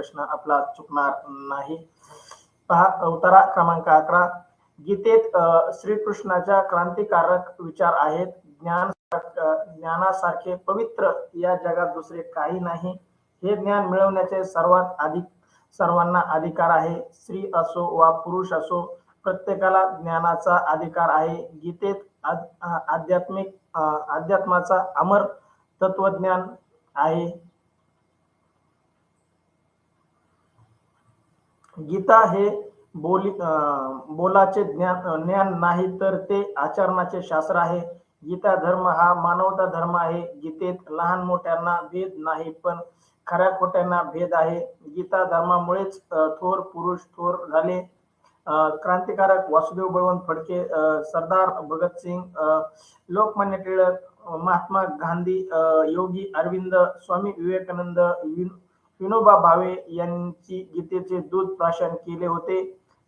प्रश्न आपला चुकणार नाही. पहा उतारा क्रमांक अकरा. गीतेत श्रीकृष्णाच्या क्रांतिकारक विचार आहेत. ज्ञान ज्ञानासारखे पवित्र या जगात दुसरे काही नाही. हे ज्ञान मिळवण्याचे सर्वात अधिक सर्वांना अधिकार आहे. स्त्री असो वा पुरुष असो प्रत्येकाला ज्ञानाचा अधिकार आहे. गीतेत आध्यात्मिक अध्यात्माचा अमर तत्वज्ञान आहे. गीता हे बोली बोलाचे ज्ञान ज्ञान नाही तर ते आचरणाचे शास्त्र आहे. गीता धर्म हा मानवता धर्म आहे. गीतेत लहान मोठ्यांना भेद नाही पण खऱ्या खोट्यांना भेद आहे. गीता धर्मामुळेच थोर पुरुष थोर झाले. क्रांतिकारक वासुदेव बळवंत फडके सरदार भगतसिंग लोकमान्य टिळक महात्मा गांधी योगी अरविंद स्वामी विवेकानंद विन- विनोबा भावे यांची गीतेचे दूध प्राशन केले होते.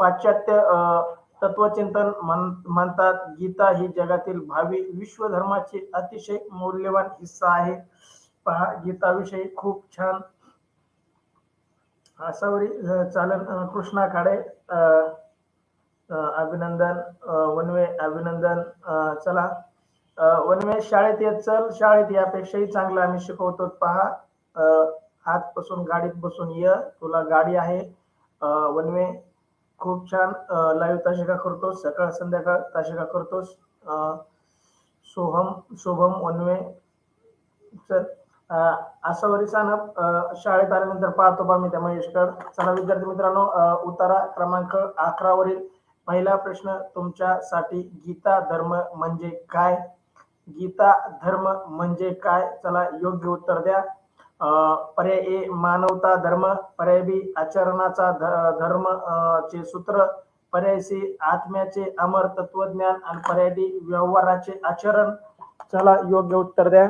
पाश्चात्य अं, तत्वचिंतन म्हण- म्हणतात गीता ही जगातील भावी विश्वधर्माची अतिशय मौल्यवान हिस्सा आहे. पहा गीताविषयी खूप छान आसावरी चालन कृष्णा काळे अं, अभिनंदन वनवे अभिनंदन चला अं, वनवे शाळेत येत चल शाळेत यापेक्षाही चांगलं आम्ही शिकवतो पहा अं, आजपासून गाडीत बसून ये. तुला गाडी आहे. वनवे खूप छान. लाईव्ह ताशिका करतोस. सकाळ संध्याकाळ ताशिका करतोस. सोहम शुभम वनवे चल. अं, आसावरी सानप शाळेत आल्यानंतर पाहतो बा मी त्या महेशकर. चला विद्यार्थी मित्रांनो उतारा क्रमांक अकरा वरील पहिला प्रश्न तुमच्यासाठी गीता धर्म म्हणजे काय? गीता धर्म म्हणजे काय? चला योग्य उत्तर द्या. पर्याय ए मानवता धर्म पर्याय बी आचरणाचा ध- धर्म अं, चे सूत्र पर्याय सी आत्म्याचे अमर तत्वज्ञान आणि पर्याय डी व्यवहाराचे आचरण. चला योग्य उत्तर द्या.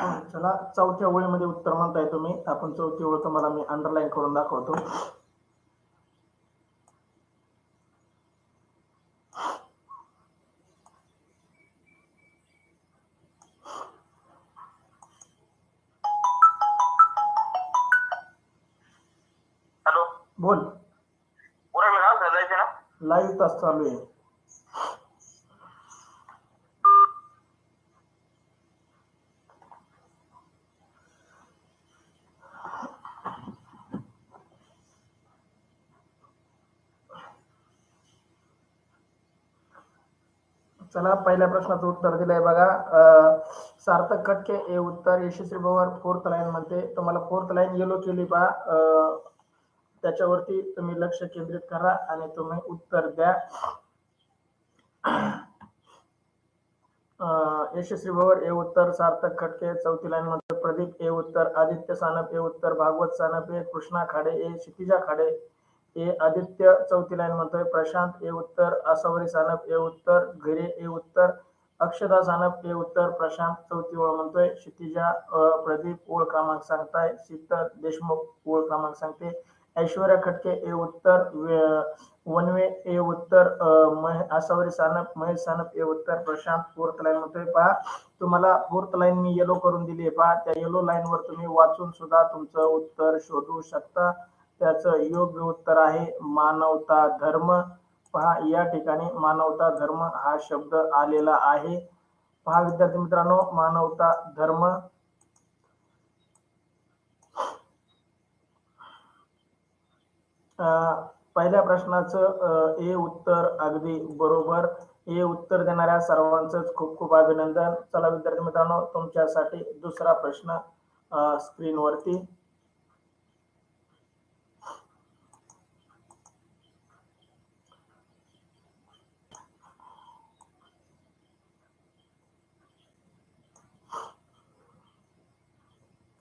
चला चौथ्या ओळीमध्ये उत्तर म्हणताय तुम्ही. आपण चौथी ओळ तुम्हाला मी अंडरलाईन करून दाखवतो. हॅलो. बोल. ना? लाईव्ह तास चालू आहे. चला पहिल्या प्रश्नाचं उत्तर दिलंय बघा. सार्थक खटके हे उत्तर. यशस्वी पवार फोर्थ लाईन म्हणते. तुम्हाला फोर्थ लाईन येलो केली बा. त्याच्यावरती तुम्ही लक्ष केंद्रित करा आणि तुम्ही उत्तर द्या. यशस्वी भवर हे उत्तर. सार्थक खटके चौथी लाईन मध्ये प्रदीप हे उत्तर. आदित्य सानप हे उत्तर. भागवत सानप हे कृष्णा खाडे हे क्षितिजा खाडे. ए आदित्य चौथी लाईन म्हणतोय. प्रशांत ए उत्तर आसावरी सानप ए उत्तर घिरे ए उत्तर अक्षदा सानप ए उत्तर प्रशांत चौथी ओळ म्हणतोय. क्षितिजा प्रदीप ओळ क्रमांक सांगताय. शीतल देशमुख ओळ क्रमांक सांगते. ऐश्वर्या खटके ए उत्तर वनवे ए उत्तर अं, महे- आसावरी सानप महेश सानप ए उत्तर प्रशांत फोर्थ लाईन म्हणतोय. पहा तुम्हाला फोर्थ लाईन मी येलो करून दिली आहे पहा त्या येलो लाईन वर तुम्ही वाचून सुद्धा तुमचं उत्तर शोधू शकता. त्याचं योग्य उत्तर आहे मानवता धर्म. पहा या ठिकाणी मानवता धर्म हा शब्द आलेला आहे. पहा विद्यार्थी मित्रांनो मानवता धर्म. अं, पहिल्या प्रश्नाचं ए उत्तर अगदी बरोबर. ए उत्तर देणाऱ्या सर्वांचंच खूप खूप अभिनंदन. चला विद्यार्थी मित्रांनो तुमच्यासाठी दुसरा प्रश्न स्क्रीनवरती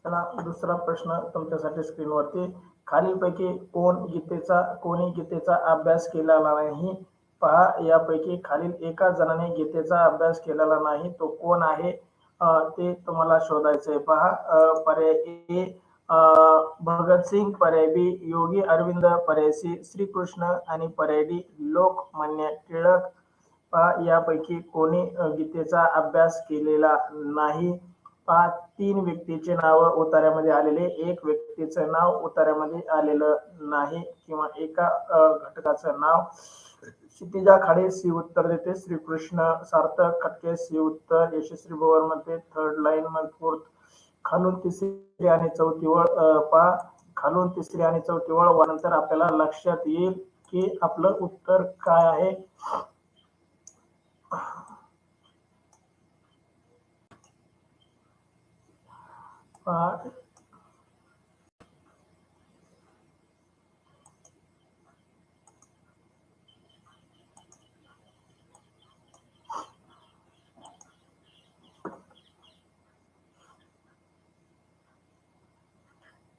चला दुसरा प्रश्न तुमच्यासाठी स्क्रीनवरती. खालीलपैकी कोण गीतेचा कोणी गीतेचा अभ्यास केलेला नाही? पहा यापैकी खालील एका जणाने गीतेचा अभ्यास केलेला नाही. तो कोण आहे? ते तुम्हाला शोधायचंय. पहा पर्याय ए भगतसिंग पर्याय बी योगी अरविंद पर्याय सी श्रीकृष्ण आणि पर्याय डी लोकमान्य टिळक. पहा यापैकी कोणी गीतेचा अभ्यास केलेला नाही? पहा तीन व्यक्तीचे नाव उतार्यामध्ये आलेले एक व्यक्तीचं नाव उतार्यामध्ये आलेलं नाही किंवा एका घटकाचं नाव. क्षितिजा खाडे सी उत्तर देते. श्रीकृष्ण सार्थक खटके सी उत्तर यशस्वी भवनमध्ये थर्ड लाईन मध्ये फोर्थ खालून तिसरी आणि चौथी वळ पहा खालून तिसरी आणि चौथी वळ व नंतर आपल्याला लक्षात येईल की आपलं उत्तर काय आहे. पहा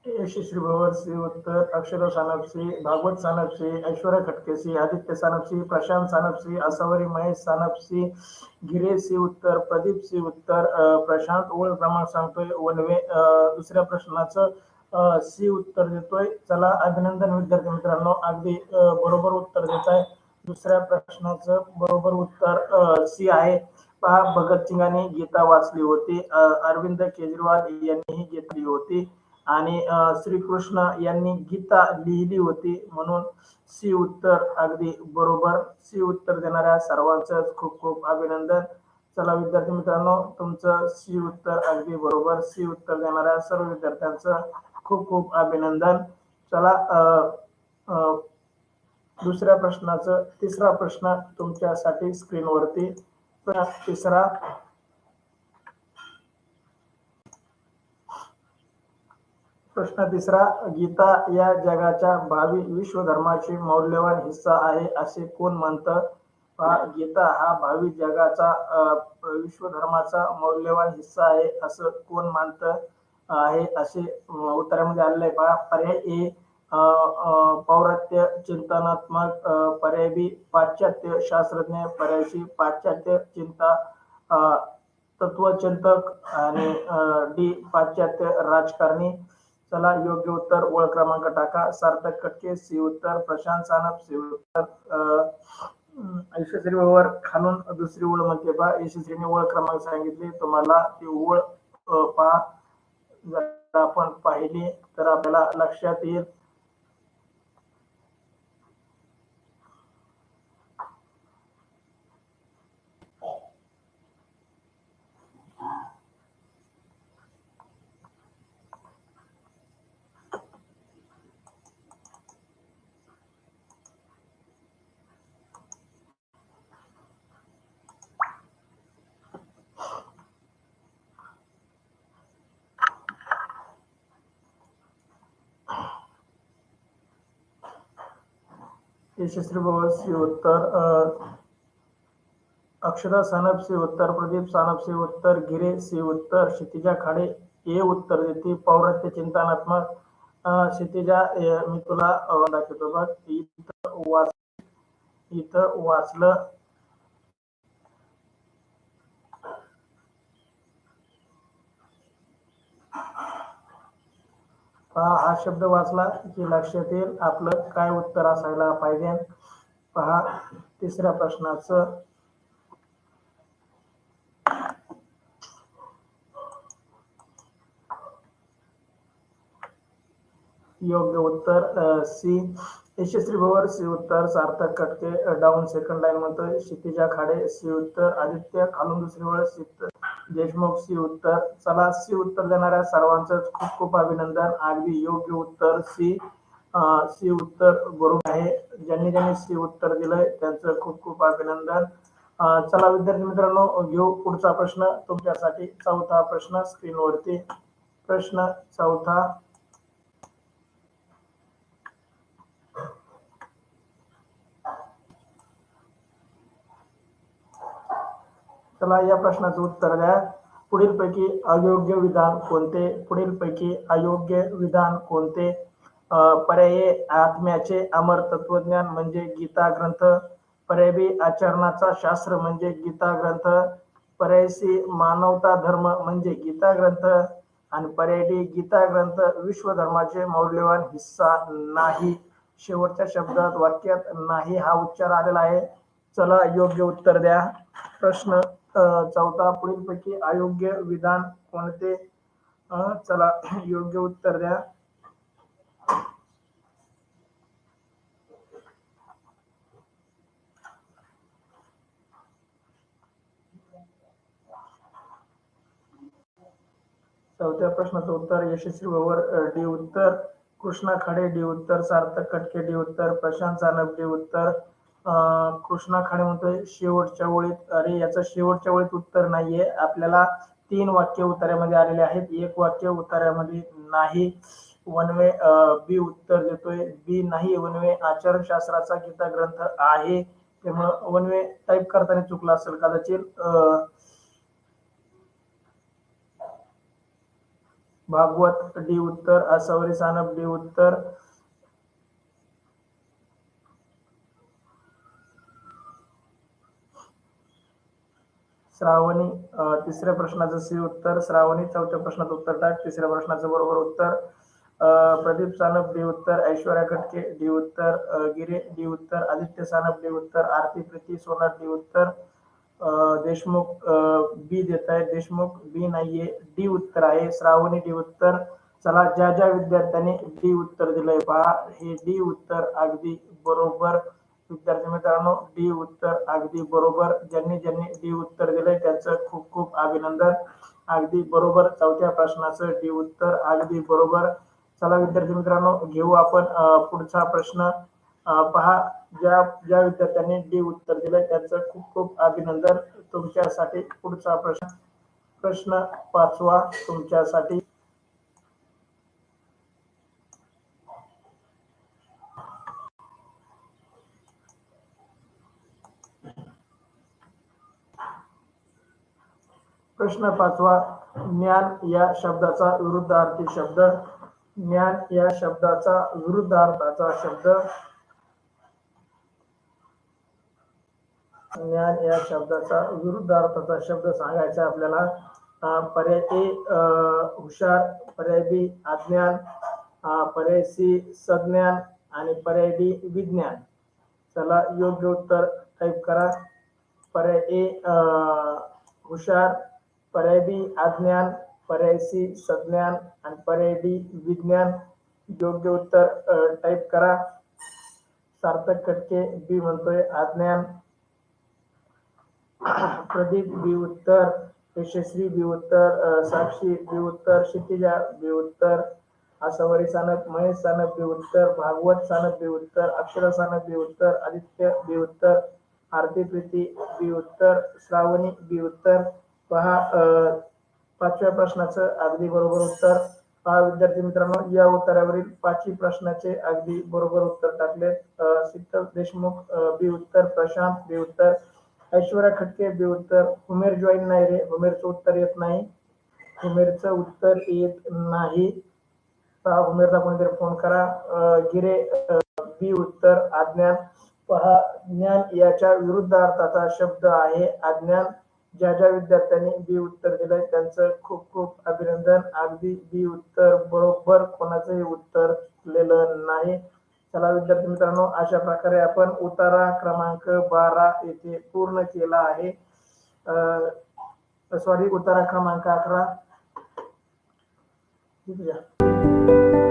श्री भवर श्री उत्तर अक्षर सानपसी भागवत सानपसी ऐश्वर्या खटकेसी आदित्य सानपसी प्रशांत सानपसी असावरी महेश सानपसी गिरे सी उत्तर प्रदीप सी उत्तर प्रशांत ओळ क्रमांक सांगतोय वनवे दुसऱ्या प्रश्नाचं सी उत्तर देतोय. चला अभिनंदन विद्यार्थी मित्रांनो अगदी बरोबर उत्तर देत आहे दुसऱ्या प्रश्नाचं बरोबर उत्तर सी आहे. पहा भगतसिंगाने गीता वाचली होती. अरविंद केजरीवाल यांनीही घेतली होती. आणि श्रीकृष्ण यांनी गीता लिहिली होती म्हणून सी उत्तर अगदी बरोबर. सी उत्तर देणाऱ्या सर्वांचं खूप खूप अभिनंदन. चला विद्यार्थी मित्रांनो तुमचं सी उत्तर अगदी बरोबर. सी उत्तर देणाऱ्या सर्व विद्यार्थ्यांचं खूप खूप अभिनंदन. चला अ, अ, दुसऱ्या प्रश्नाचं तिसरा प्रश्न तुमच्यासाठी स्क्रीनवरती. तिसरा प्रश्न तिसरा गीता या जगाच्या भावी विश्व धर्माची मौल्यवान हिस्सा आहे असे कोण म्हणतं? गीता हा भावी जगाचा अ, विश्व धर्माचा मौल्यवान हिस्सा आहे असं कोण मानत? आहे असे उत्तरामध्ये आलेलं आहे पहा पर्याय ए पौरात्य चिंतनात्मक पर्याय बी पाश्चात्य शास्त्रज्ञ पर्यायशी पाश्चात्य चिंता तत्वचिंतक आणि डी पाश्चात्य राजकारणी. चला योग्य उत्तर ओळ क्रमांक टाका. सार्थक कटके सी उत्तर प्रशांत सानप सी उत्तर अं, यशस्वी ओवर खालून दुसरी ओळ म्हणते पहा. यशस्वीने ओळ क्रमांक सांगितली. तुम्हाला ती ओळ पहा. जर आपण पाहिली तर आपल्याला लक्षात येईल. यशस्वी भवन सी उत्तर अक्षरा सानप से उत्तर प्रदीप सानप से उत्तर गिरे से उत्तर क्षितिजा खाडे ए उत्तर देते पौरात्य चिंतनात्मक क्षितिजा मी तुला दाखवतो बघ. इथं वाच इथं वाचलं. पहा हा शब्द वाचला की लक्षात येईल आपलं काय उत्तर असायला पाहिजे. पहा तिसऱ्या प्रश्नाचं. योग्य उत्तर सी. यशस्वी भवर सी उत्तर सार्थक कटके डाऊन सेकंड लाईन म्हणतो क्षितिजा खाडे सी उत्तर आदित्य खालून दुसरी वेळ सी उत्तर. देशमुख सी उत्तर चला सी उत्तर देणाऱ्या सर्वांचं खूप खूप अभिनंदन. अगदी योग्य उत्तर सी सी उत्तर बरोबर आहे. ज्यांनी ज्यांनी सी उत्तर दिलंय त्यांचं खूप खूप अभिनंदन. चला विद्यार्थी मित्रांनो घेऊ पुढचा प्रश्न. तुमच्यासाठी चौथा प्रश्न स्क्रीनवरती. प्रश्न चौथा. चला या प्रश्नाचं उत्तर द्या. पुढीलपैकी अयोग्य विधान कोणते? पुढीलपैकी अयोग्य विधान कोणते? अं, पर्याय आत्म्याचे अमर तत्वज्ञान म्हणजे गीता ग्रंथ. पर्याय बी आचरणाचा शास्त्र म्हणजे गीता ग्रंथ. पर्याय सी मानवता धर्म म्हणजे गीता ग्रंथ. आणि पर्याय डी गीता ग्रंथ विश्व धर्माचे मौल्यवान हिस्सा नाही. शेवटच्या शब्दात वाक्यात नाही हा उच्चार आलेला आहे. चला योग्य उत्तर द्या. प्रश्न चौथा पुढीलपैकी अयोग्य विधान कोणते? चला योग्य उत्तर द्या. चौथ्या प्रश्नाचं उत्तर यशस्वी वर डी उत्तर कृष्णा खडे डी उत्तर सार्थक कटके डी उत्तर प्रशांत सानप डी उत्तर कृष्णा खाडे म्हणतोय शेवटच्या ओळीत अरे याचं शेवटच्या ओळीत उत्तर नाहीये. आपल्याला तीन वाक्य उतार्यामध्ये आलेले आहेत. एक वाक्य उत्तरामध्ये नाही. वनवे बी उत्तर देतोय. बी नाही वनवे आचरण शास्त्राचा गीता ग्रंथ आहे. त्यामुळं वनवे टाईप करताना चुकला असेल कदाचित. अं, भागवत डी उत्तर असवरी सानप डी उत्तर श्रावणी तिसऱ्या प्रश्नाचं सी उत्तर श्रावणी चौथ्या प्रश्नाचं उत्तर टाक तिसऱ्या प्रश्नाचं बरोबर उत्तर. प्रदीप सानप डी उत्तर ऐश्वर्या खटके डी उत्तर गिरे डी उत्तर आदित्य सानप डी उत्तर आरती प्रीती सोनार डी उत्तर अं, देशमुख बी देत आहे देशमुख बी नाहीये डी उत्तर आहे श्रावणी डी उत्तर. चला ज्या ज्या विद्यार्थ्यांनी डी उत्तर दिलंय पहा हे डी उत्तर अगदी बरोबर विद्यार्थी मित्रांनो डी उत्तर अगदी बरोबर. ज्यांनी ज्यांनी डी उत्तर दिलंय त्यांचं खूप खूप अभिनंदन. अगदी बरोबर. चौथ्या प्रश्नाचं डी उत्तर अगदी बरोबर. चला विद्यार्थी मित्रांनो घेऊ आपण पुढचा प्रश्न. पहा ज्या ज्या विद्यार्थ्यांनी डी उत्तर दिलंय त्यांचं खूप खूप अभिनंदन. तुमच्यासाठी पुढचा प्रश्न. प्रश्न पाचवा तुमच्यासाठी. प्रश्न पाचवा ज्ञान या शब्दाचा विरुद्धार्थी शब्द. ज्ञान या शब्दाचा विरुद्धार्थाचा शब्द. ज्ञान या शब्दाचा विरुद्धार्थाचा शब्द सांगायचा आपल्याला. पर्याय ए अं, हुशार पर्याय बी अज्ञान. पर्याय सी सज्ञान. आणि पर्याय डी विज्ञान. चला योग्य उत्तर टाईप करा. पर्याय ए अं, हुशार पर्याय अज्ञान पर्याय सी सज्ञान आणि पर्याय डी विज्ञान योग्य उत्तर टाईप करा सार्थक कटके बी म्हणतोय अज्ञान प्रदीप बी उत्तर यशस्वी बी उत्तर साक्षी बी उत्तर क्षितिजा बी उत्तर आसावरी सानप महेश सानप बी उत्तर भागवत सानप बी उत्तर अक्षरा सानप बी उत्तर आदित्य बी उत्तर आरती प्रीती बी उत्तर श्रावणी बी उत्तर पहा अं, पाचव्या प्रश्नाचं अगदी बरोबर उत्तर. पहा विद्यार्थी मित्रांनो या उत्तरावरील पाचवी प्रश्नाचे अगदी बरोबर उत्तर टाकले. सिद्ध देशमुख बी उत्तर प्रशांत बी उत्तर ऐश्वर्या खटके बी उत्तर उमेर जॉईन नाही रे उमेरचं उत्तर येत नाही. उमेरचं उत्तर येत नाही. पहा उमेरला कोणीतरी फोन करा. अं, गिरे बी उत्तर अज्ञान. पहा ज्ञान याच्या विरुद्ध अर्थाचा शब्द आहे अज्ञान. ज्या ज्या विद्यार्थ्यांनी बी उत्तर दिलंय त्यांचं खूप खूप अभिनंदन. अगदी बी उत्तर बरोबर कोणाचंही उत्तर चुकलेलं नाही. चला विद्यार्थी मित्रांनो अशा प्रकारे आपण उतारा क्रमांक बारा येथे पूर्ण केला आहे. सॉरी उतारा क्रमांक अकरा. ठीक आहे.